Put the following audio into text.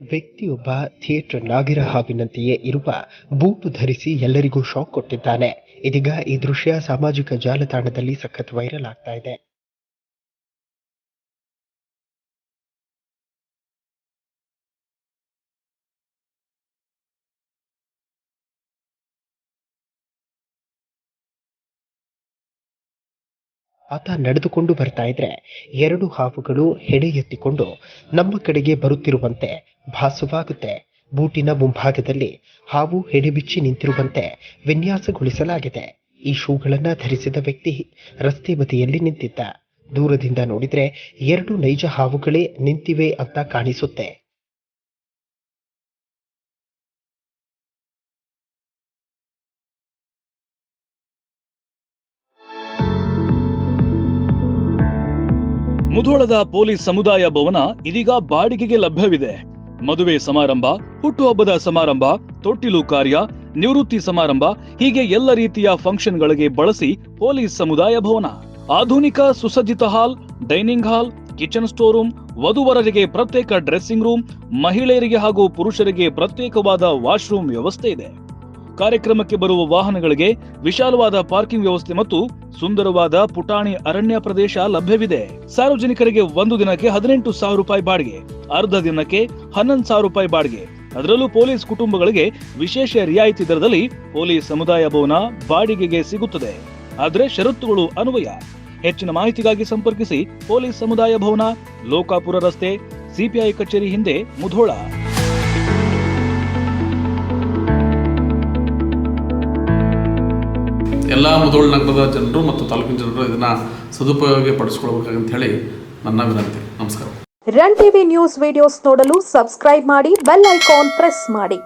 ವ್ಯಕ್ತಿಯೊಬ್ಬ ಥಿಯೇಟರ್ ನಾಗಿರ ಹಾವಿನಂತೆಯೇ ಇರುವ ಬೂಟು ಧರಿಸಿ ಎಲ್ಲರಿಗೂ ಶಾಕ್ ಕೊಟ್ಟಿದ್ದಾನೆ. ಇದೀಗ ಈ ದೃಶ್ಯ ಸಾಮಾಜಿಕ ಜಾಲತಾಣದಲ್ಲಿ ಸಖತ್ ವೈರಲ್ ಆಗ್ತಾ ಇದೆ. ಆತ ನಡೆದುಕೊಂಡು ಬರ್ತಾ ಇದ್ರೆ ಎರಡು ಹಾವುಗಳು ಹೆಡೆ ಎತ್ತಿಕೊಂಡು ನಮ್ಮ ಕಡೆಗೆ ಬರುತ್ತಿರುವಂತೆ ಭಾಸವಾಗುತ್ತೆ. ಬೂಟಿನ ಮುಂಭಾಗದಲ್ಲಿ ಹಾವು ಹೆಡೆಬಿಚ್ಚಿ ನಿಂತಿರುವಂತೆ ವಿನ್ಯಾಸಗೊಳಿಸಲಾಗಿದೆ. ಈ ಶೂಗಳನ್ನ ಧರಿಸಿದ ವ್ಯಕ್ತಿ ರಸ್ತೆ ಬದಿಯಲ್ಲಿ ನಿಂತಿದ್ದ. ದೂರದಿಂದ ನೋಡಿದ್ರೆ ಎರಡು ನೈಜ ಹಾವುಗಳೇ ನಿಂತಿವೆ ಅಂತ ಕಾಣಿಸುತ್ತೆ. ಮುಧೋಳದ ಪೊಲೀಸ್ ಸಮುದಾಯ ಭವನ ಇದೀಗ ಬಾಡಿಗೆಗೆ ಲಭ್ಯವಿದೆ. ಮದುವೆ ಸಮಾರಂಭ, ಹುಟ್ಟುಹಬ್ಬದ ಸಮಾರಂಭ, ತೊಟ್ಟಿಲು ಕಾರ್ಯ, ನಿವೃತ್ತಿ ಸಮಾರಂಭ, ಹೀಗೆ ಎಲ್ಲ ರೀತಿಯ ಫಂಕ್ಷನ್ಗಳಿಗೆ ಬಳಸಿ ಪೊಲೀಸ್ ಸಮುದಾಯ ಭವನ. ಆಧುನಿಕ ಸುಸಜ್ಜಿತ hall, dining hall, kitchen store room, ವಧುವರರಿಗೆ ಪ್ರತ್ಯೇಕ ಡ್ರೆಸ್ಸಿಂಗ್ ರೂಮ್, ಮಹಿಳೆಯರಿಗೆ ಹಾಗೂ ಪುರುಷರಿಗೆ ಪ್ರತ್ಯೇಕವಾದ ವಾಶ್ರೂಮ್ ವ್ಯವಸ್ಥೆ ಇದೆ. ಕಾರ್ಯಕ್ರಮಕ್ಕೆ ಬರುವ ವಾಹನಗಳಿಗೆ ವಿಶಾಲವಾದ ಪಾರ್ಕಿಂಗ್ ವ್ಯವಸ್ಥೆ ಮತ್ತು ಸುಂದರವಾದ ಪುಟಾಣಿ ಅರಣ್ಯ ಪ್ರದೇಶ ಲಭ್ಯವಿದೆ. ಸಾರ್ವಜನಿಕರಿಗೆ ಒಂದು ದಿನಕ್ಕೆ ಹದಿನೆಂಟು ಸಾವಿರ ರೂಪಾಯಿ ಬಾಡಿಗೆ, ಅರ್ಧ ದಿನಕ್ಕೆ ಹನ್ನೊಂದು ಸಾವಿರ ರೂಪಾಯಿ ಬಾಡಿಗೆ. ಅದರಲ್ಲೂ ಪೊಲೀಸ್ ಕುಟುಂಬಗಳಿಗೆ ವಿಶೇಷ ರಿಯಾಯಿತಿ ದರದಲ್ಲಿ ಪೊಲೀಸ್ ಸಮುದಾಯ ಭವನ ಬಾಡಿಗೆಗೆ ಸಿಗುತ್ತದೆ. ಆದರೆ ಷರತ್ತುಗಳು ಅನ್ವಯ. ಹೆಚ್ಚಿನ ಮಾಹಿತಿಗಾಗಿ ಸಂಪರ್ಕಿಸಿ ಪೊಲೀಸ್ ಸಮುದಾಯ ಭವನ, ಲೋಕಾಪುರ ರಸ್ತೆ, ಸಿಪಿಐ ಕಚೇರಿ ಹಿಂದೆ ಮುಧೋಳ. ಎಲ್ಲ ಮುಧೋಳ ನಗರದ ಜನರು ಮತ್ತು ತಾಲೂಕಿನ ಜನರು ಇದನ್ನು ಸದುಪಯೋಗ ಪಡಿಸ್ಕೊಳ್ಬೇಕಂತ ಹೇಳಿ ನನ್ನ ವಿನಂತಿ. ನಮಸ್ಕಾರ. ರನ್ ಟಿವಿ ನ್ಯೂಸ್ ವಿಡಿಯೋಸ್ ನೋಡಲು ಸಬ್ಸ್ಕ್ರೈಬ್ ಮಾಡಿ, ಬೆಲ್ ಐಕಾನ್ ಪ್ರೆಸ್ ಮಾಡಿ.